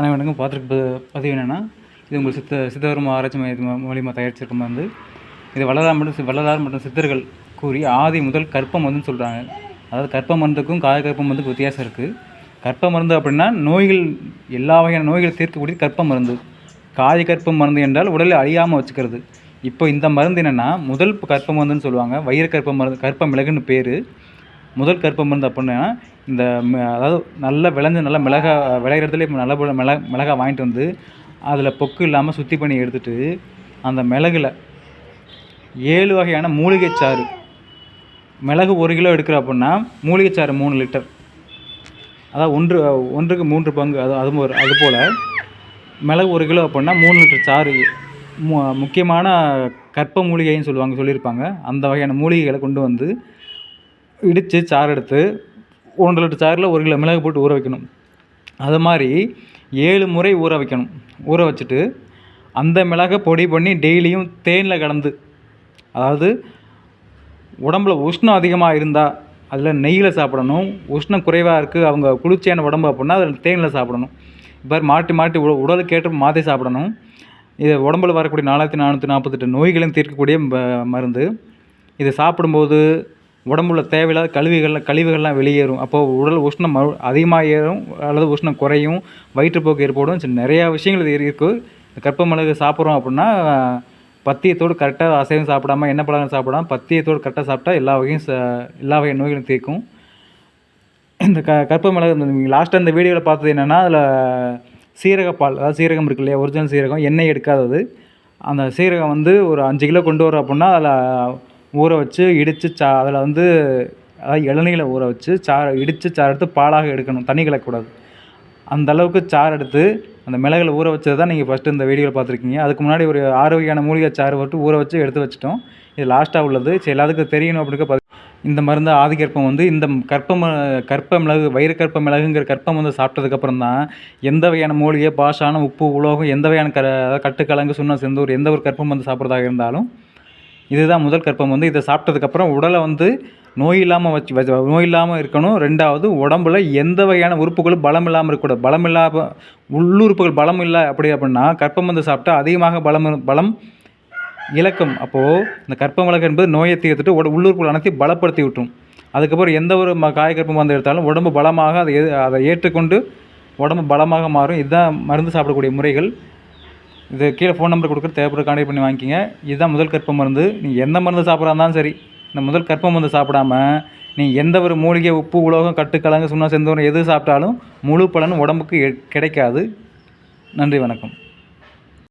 அனைவருக்கும் பார்த்துருக்க பதிவு என்னென்னா இது உங்கள் சித்த சித்தவர்ம ஆராய்ச்சி மையத்து மூலியமாக தயாரிச்சிருக்க மருந்து. இது வள்ளலார் மற்றும் சி- வள்ளலார் மற்றும் சித்தர்கள் கூறி ஆதி முதல் கற்ப மருந்துன்னு சொல்கிறாங்க அதாவது கற்ப மருந்துக்கும் காய கற்ப மருந்துக்கும் வித்தியாசம் இருக்குது கற்ப மருந்து அப்படின்னா நோய்கள் எல்லா வகையான நோய்களை தீர்க்கக்கூடிய கற்ப மருந்து. காய கற்ப மருந்து என்றால் உடலை அழியாமல் வச்சுக்கிறது. இப்போ இந்த மருந்து என்னென்னா முதல் கற்ப மருந்துன்னு சொல்லுவாங்க. வயிறு கற்ப மருந்து கற்ப மிளகுன்னு பேர். முதல் கற்ப மருந்து அப்படின்னா இந்த அதாவது நல்ல விளைஞ்ச நல்லா மிளகா விளையிற இடத்துல இப்போ நல்ல போல் மிள மிளகா வாங்கிட்டு வந்து அதில் பொக்கு இல்லாமல் சுத்தி பண்ணி எடுத்துட்டு அந்த மிளகுல ஏழு வகையான மூலிகை சாறு. மிளகு ஒரு கிலோ எடுக்கிற அப்படின்னா மூலிகை சாறு மூணு லிட்டர். அதாவது ஒன்று ஒன்றுக்கு மூன்று பங்கு அது அது ஒரு அது போல். மிளகு ஒரு கிலோ அப்படின்னா மூணு லிட்டர் சாறு. மு முக்கியமான கற்ப மூலிகைன்னு சொல்லுவாங்க சொல்லியிருப்பாங்க. அந்த வகையான மூலிகைகளை கொண்டு வந்து இடித்து சாறு எடுத்து ஒன்றரை லிட்டர் சாறில் ஒரு கிலோ மிளகு போட்டு ஊற வைக்கணும். அது மாதிரி ஏழு முறை ஊற வைக்கணும். ஊற வச்சுட்டு அந்த மிளகை பொடி பண்ணி டெய்லியும் தேனில் கலந்து அதாவது உடம்புல உஷ்ணம் அதிகமாக இருந்தால் அதில் நெய்யில் சாப்பிடணும். உஷ்ணம் குறைவாக இருக்குது அவங்க குளிர்ச்சியான உடம்பு அப்படின்னா அதில் தேனில் சாப்பிடணும். இப்போ மாட்டி மாட்டி உ உடலுக்கு ஏற்ற மாற்றி சாப்பிடணும். இது உடம்புல வரக்கூடிய நாலாயிரத்தி நானூற்றி நாற்பத்தெட்டு நோய்களையும் தீர்க்கக்கூடிய மருந்து. இதை சாப்பிடும்போது உடம்புல தேவையில்லாத கழிவுகள் கழிவுகள்லாம் வெளியேறும். அப்போது உடல் உஷ்ணம் மறு அதிகமாக ஏறும் அல்லது உஷ்ணம் குறையும் வயிற்றுப்போக்கு ஏற்படும். சரி, நிறையா விஷயங்கள் இது இருக்குது கற்ப மிளகு சாப்பிட்றோம் அப்படின்னா பத்தியத்தோடு கரெக்டாக அசைவம் சாப்பிடாம எண்ணெய் பழங்கள் சாப்பிடாம பத்தியத்தோடு கரெக்டாக சாப்பிட்டா எல்லா வகையும் ச எல்லா வகை நோய்களும் தீர்க்கும். இந்த க கற்ப மிளகு நீங்கள் லாஸ்ட்டாக இந்த வீடியோவில் பார்த்தது என்னென்னா அதில் சீரகப்பால் அதாவது சீரகம் இருக்கு இல்லையா ஒரிஜினல் சீரகம் எண்ணெய் எடுக்காதது. அந்த சீரகம் வந்து ஒரு அஞ்சு கிலோ கொண்டு வரோம் அப்படின்னா அதில் ஊற வச்சு இடித்து சா அதில் வந்து அதாவது இளநீல ஊற வச்சு சாறு இடித்து சாறு எடுத்து பாலாக எடுக்கணும் தண்ணி கலக்கக்கூடாது. அந்த அளவுக்கு சாறு எடுத்து அந்த மிளகில் ஊற வச்சது தான் நீங்கள் ஃபஸ்ட்டு இந்த வீடியோவில் பார்த்துருக்கீங்க. அதுக்கு முன்னாடி ஒரு ஆறு வகையான மூலிகை சாறு போட்டு ஊற வச்சு எடுத்து வச்சிட்டோம். இது லாஸ்ட்டாக உள்ளது. சரி எல்லாத்துக்கும் தெரியணும் அப்படிங்க இந்த மருந்து ஆதிகற்பம் வந்து இந்த கற்ப கற்ப மிளகு வயிறு கற்ப மிளகுங்கிற கற்பம் வந்து சாப்பிட்டதுக்கப்புறம் தான் எந்த வகையான மூலிகை பாஷான உப்பு உலோகம் எந்த வகையான க அதாவது கட்டுக்கலங்கு சுண்ணம் செந்தூர் எந்த ஒரு கற்பம் வந்து சாப்பிட்றதாக இருந்தாலும் இதுதான் முதல் கற்பம் வந்து இதை சாப்பிட்டதுக்கப்புறம் உடலை வந்து நோய் இல்லாமல் வச்சு வச்சு நோய் இல்லாமல் இருக்கணும். ரெண்டாவது உடம்புல எந்த வகையான உறுப்புகளும் பலம் இல்லாமல் இருக்கக்கூடாது. பலம் இல்லாம உள்ளுறுப்புகள் பலம் இல்லை அப்படி அப்படின்னா கற்பம் வந்து சாப்பிட்டா அதிகமாக பலம் பலம் இழக்கும். அப்போது இந்த கற்ப விளக்கு என்பது நோயை தீர்த்துட்டு உட உள்ளுறுப்புகள் அனைத்தையும் பலப்படுத்தி விட்டுரும். அதுக்கப்புறம் எந்த ஒரு ம வந்து எடுத்தாலும் உடம்பு பலமாக அதை அதை ஏற்றுக்கொண்டு உடம்பு பலமாக மாறும். இதுதான் மருந்து சாப்பிடக்கூடிய முறைகள். இது கீழே ஃபோன் நம்பர் கொடுக்குற தேவைப்பட கான்டாக்ட் பண்ணி வாங்கிக்கிங்க. இதுதான் முதல் கற்ப மருந்து. நீங்கள் எந்த மருந்து சாப்பிட்றா இருந்தாலும் சரி இந்த முதல் கற்ப மருந்து சாப்பிடாம நீ எந்த ஒரு மூலிகை உப்பு உலோகம் கட்டுக்கலங்கு சுண்ணா செந்தூரம் எது சாப்பிட்டாலும் முழு பலன் உடம்புக்கு கிடைக்காது. நன்றி வணக்கம்.